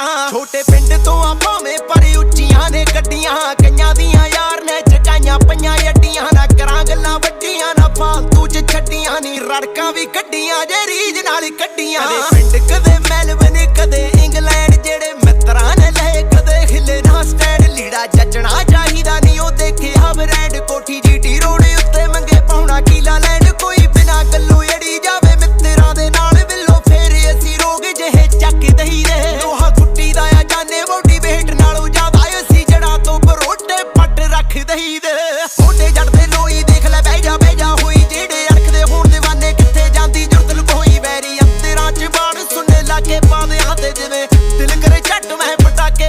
ਕਰਾਂ ਛੋਟੇ ਪਿੰਡ ਤੋਂ ਆ ਭਾਵੇਂ ਪਰ ਉੱਚੀਆਂ ਨੇ ਗੱਡੀਆਂ। ਕਈਆਂ ਦੀਆਂ ਯਾਰ ਨੇ ਚਕਾਈਆਂ ਪਈਆਂ ਅੱਡੀਆਂ ਨਾ ਕਰਾਂ ਗੱਲਾਂ ਵੱਡੀਆਂ ਨਾ ਫਾਲਤੂ ਚ ਛੱਡੀਆਂ ਨਹੀਂ ਰੜਕਾਂ ਵੀ ਕੱਢੀਆਂ ਜੇ ਰੀਜ ਨਾਲ ਕੱਢੀਆਂ। Still a